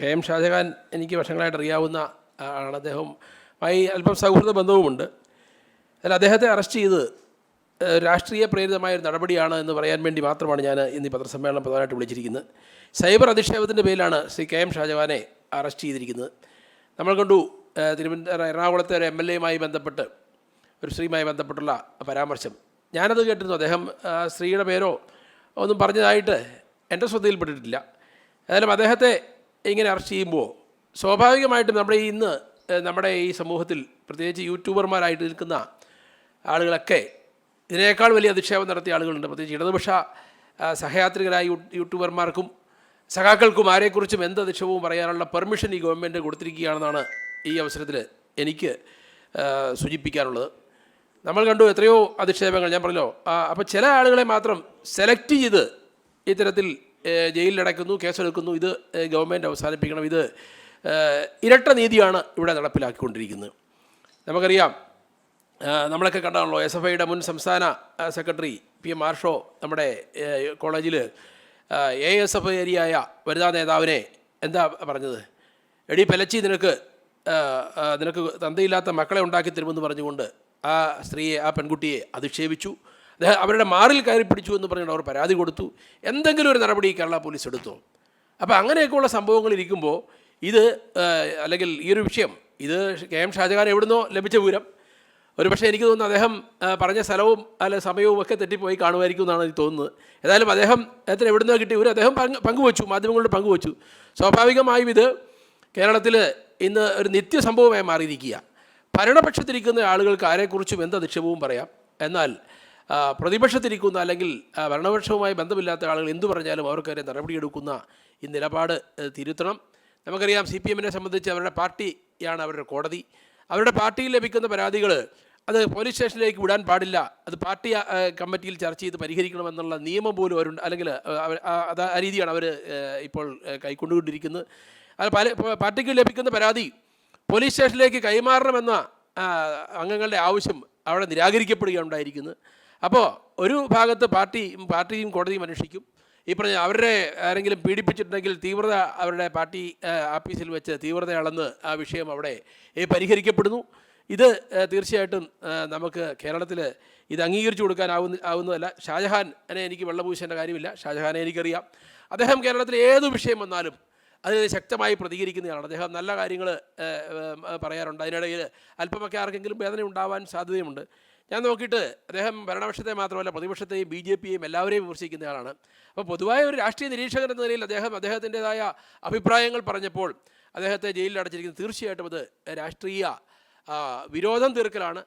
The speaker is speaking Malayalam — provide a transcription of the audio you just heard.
കെ എം ഷാജഹാൻ എനിക്ക് വർഷങ്ങളായിട്ട് അറിയാവുന്ന ആണ് അദ്ദേഹവുമായി അല്പം സൗഹൃദ ബന്ധവുമുണ്ട്. അതിൽ അദ്ദേഹത്തെ അറസ്റ്റ് ചെയ്ത് രാഷ്ട്രീയ പ്രേരിതമായ ഒരു നടപടിയാണ് എന്ന് പറയാൻ വേണ്ടി മാത്രമാണ് ഞാൻ ഇന്ന് പത്രസമ്മേളനം പ്രധാനമായിട്ട് വിളിച്ചിരിക്കുന്നത്. സൈബർ അധിക്ഷേപത്തിന്റെ പേരിലാണ് ശ്രീ കെ എം ഷാജഹാനെ അറസ്റ്റ് ചെയ്തിരിക്കുന്നത്. നമ്മൾ കണ്ടു തിരുവനന്തപുരം എറണാകുളത്തെ ഒരു എം എൽ എയുമായി ബന്ധപ്പെട്ട് ഒരു സ്ത്രീയുമായി ബന്ധപ്പെട്ടുള്ള പരാമർശം. ഞാനത് കേട്ടിരുന്നു. അദ്ദേഹം സ്ത്രീയുടെ പേരോ ഒന്നും പറഞ്ഞതായിട്ട് എന്റെ ശ്രദ്ധയിൽപ്പെട്ടിട്ടില്ല. ഏതായാലും അദ്ദേഹത്തെ ഇങ്ങനെ അറസ്റ്റ് ചെയ്യുമ്പോൾ സ്വാഭാവികമായിട്ടും നമ്മുടെ ഇന്ന് നമ്മുടെ ഈ സമൂഹത്തിൽ പ്രത്യേകിച്ച് യൂട്യൂബർമാരായിട്ട് നിൽക്കുന്ന ആളുകളൊക്കെ ഇതിനേക്കാൾ വലിയ അധിക്ഷേപം നടത്തിയ ആളുകളുണ്ട്. പ്രത്യേകിച്ച് ഇടതുപക്ഷ സഹയാത്രികരായ യൂട്യൂബർമാർക്കും സഖാക്കൾക്കും ആരെക്കുറിച്ചും എന്ത് അധിക്ഷേപവും പറയാനുള്ള പെർമിഷൻ ഈ ഗവൺമെന്റ് കൊടുത്തിരിക്കുകയാണെന്നാണ് ഈ അവസരത്തിൽ എനിക്ക് സൂചിപ്പിക്കാനുള്ളത്. നമ്മൾ കണ്ടു എത്രയോ അധിക്ഷേപങ്ങൾ. ഞാൻ പറഞ്ഞല്ലോ അപ്പോൾ ചില ആളുകളെ മാത്രം സെലക്ട് ചെയ്ത് ഇത്തരത്തിൽ ജയിലിലടയ്ക്കുന്നു കേസെടുക്കുന്നു. ഇത് ഗവൺമെന്റ് അവസാനിപ്പിക്കണം. ഇത് ഇരട്ട നീതിയാണ് ഇവിടെ നടപ്പിലാക്കിക്കൊണ്ടിരിക്കുന്നത്. നമുക്കറിയാം നമ്മളൊക്കെ കണ്ടാണല്ലോ എസ് എഫ് ഐയുടെ മുൻ സംസ്ഥാന സെക്രട്ടറി പി എം ആർഷോ നമ്മുടെ കോളേജിൽ എ എസ് എഫ് ഏരിയയായ വനിതാ നേതാവിനെ എന്താ പറഞ്ഞത്? എടി പെലച്ചി നിനക്ക് നിനക്ക് തന്തയില്ലാത്ത മക്കളെ ഉണ്ടാക്കി തരുമെന്ന് പറഞ്ഞുകൊണ്ട് ആ സ്ത്രീയെ ആ പെൺകുട്ടിയെ അധിക്ഷേപിച്ചു. അവരുടെ മാറിൽ കയറി പിടിച്ചു എന്ന് പറഞ്ഞിട്ട് അവർ പരാതി കൊടുത്തു. എന്തെങ്കിലും ഒരു നടപടി കേരള പോലീസ് എടുത്തു? അപ്പോൾ അങ്ങനെയൊക്കെയുള്ള സംഭവങ്ങൾ ഇരിക്കുമ്പോൾ ഇത് അല്ലെങ്കിൽ ഈ ഒരു വിഷയം ഇത് കെ എം ഷാജഹാൻ എവിടുന്നോ ലഭിച്ച വിവരം. ഒരു പക്ഷേ എനിക്ക് തോന്നുന്നു അദ്ദേഹം പറഞ്ഞ സ്ഥലവും അല്ല സമയവും ഒക്കെ തെറ്റിപ്പോയി കാണുമായിരിക്കും എന്നാണ് എനിക്ക് തോന്നുന്നത്. ഏതായാലും അദ്ദേഹം അദ്ദേഹത്തിന് എവിടുന്നോ കിട്ടിയ ഒരു അദ്ദേഹം പങ്ക് പങ്കുവച്ചു മാധ്യമങ്ങളോട് പങ്കുവച്ചു. സ്വാഭാവികമായും ഇത് കേരളത്തിൽ ഇന്ന് ഒരു നിത്യസംഭവമായി മാറിയിരിക്കുക ഭരണപക്ഷത്തിരിക്കുന്ന ആളുകൾക്ക് ആരെക്കുറിച്ചും എന്ത് അധിക്ഷേപവും പറയാം. എന്നാൽ പ്രതിപക്ഷത്തിരിക്കുന്ന അല്ലെങ്കിൽ ഭരണപക്ഷവുമായി ബന്ധമില്ലാത്ത ആളുകൾ എന്തു പറഞ്ഞാലും അവർക്കെതിരെ നടപടിയെടുക്കുന്ന ഈ നിലപാട് തിരുത്തണം. നമുക്കറിയാം സി പി എമ്മിനെ സംബന്ധിച്ച് അവരുടെ പാർട്ടിയാണ് അവരുടെ കോടതി. അവരുടെ പാർട്ടിയിൽ ലഭിക്കുന്ന പരാതികൾ അത് പോലീസ് സ്റ്റേഷനിലേക്ക് വിടാൻ പാടില്ല. അത് പാർട്ടി കമ്മിറ്റിയിൽ ചർച്ച ചെയ്ത് പരിഹരിക്കണമെന്നുള്ള നിയമം പോലും അവരുണ്ട്. അല്ലെങ്കിൽ അത് ആ രീതിയാണ് അവർ ഇപ്പോൾ കൈക്കൊണ്ടുകൊണ്ടിരിക്കുന്നത്. അത് പല പാർട്ടിക്ക് ലഭിക്കുന്ന പരാതി പോലീസ് സ്റ്റേഷനിലേക്ക് കൈമാറണമെന്ന അംഗങ്ങളുടെ ആവശ്യം അവിടെ നിരാകരിക്കപ്പെടുകയാണ് ഉണ്ടായിരിക്കുന്നത് അപ്പോൾ ഒരു ഭാഗത്ത് പാർട്ടി പാർട്ടിയും കോടതിയും അന്വേഷിക്കും. ഈ പറഞ്ഞ അവരുടെ ആരെങ്കിലും പീഡിപ്പിച്ചിട്ടുണ്ടെങ്കിൽ തീവ്രത അവരുടെ പാർട്ടി ആഫീസിൽ വെച്ച് തീവ്രത അളന്ന് ആ വിഷയം അവിടെ പരിഹരിക്കപ്പെടുന്നു. ഇത് തീർച്ചയായിട്ടും നമുക്ക് കേരളത്തിൽ ഇത് അംഗീകരിച്ചു കൊടുക്കാനാവുന്ന ആവുന്നതല്ല. ഷാജഹാനെ എനിക്ക് വെള്ളപൂശേണ്ട കാര്യമില്ല. ഷാജഹാനെ എനിക്കറിയാം. അദ്ദേഹം കേരളത്തിൽ ഏത് വിഷയം വന്നാലും അതിനെ ശക്തമായി പ്രതികരിക്കുന്നതാണ് അദ്ദേഹം നല്ല കാര്യങ്ങൾ പറയാറുണ്ട്. അതിനിടയിൽ അല്പമൊക്കെ ആർക്കെങ്കിലും വേദന ഉണ്ടാവാൻ സാധ്യതയുമുണ്ട്. ഞാൻ നോക്കിയിട്ട് അദ്ദേഹം ഭരണപക്ഷത്തെ മാത്രമല്ല പ്രതിപക്ഷത്തെയും ബി ജെ പിയെയും എല്ലാവരെയും വിമർശിക്കുന്ന ആളാണ്. അപ്പോൾ പൊതുവായ ഒരു രാഷ്ട്രീയ നിരീക്ഷകൻ എന്ന നിലയിൽ അദ്ദേഹം അദ്ദേഹത്തിന്റെതായ അഭിപ്രായങ്ങൾ പറഞ്ഞപ്പോൾ അദ്ദേഹത്തെ ജയിലിൽ അടച്ചിരിക്കുന്നത് തീർച്ചയായിട്ടും അത് രാഷ്ട്രീയ വിരോധം തീർക്കലാണ്.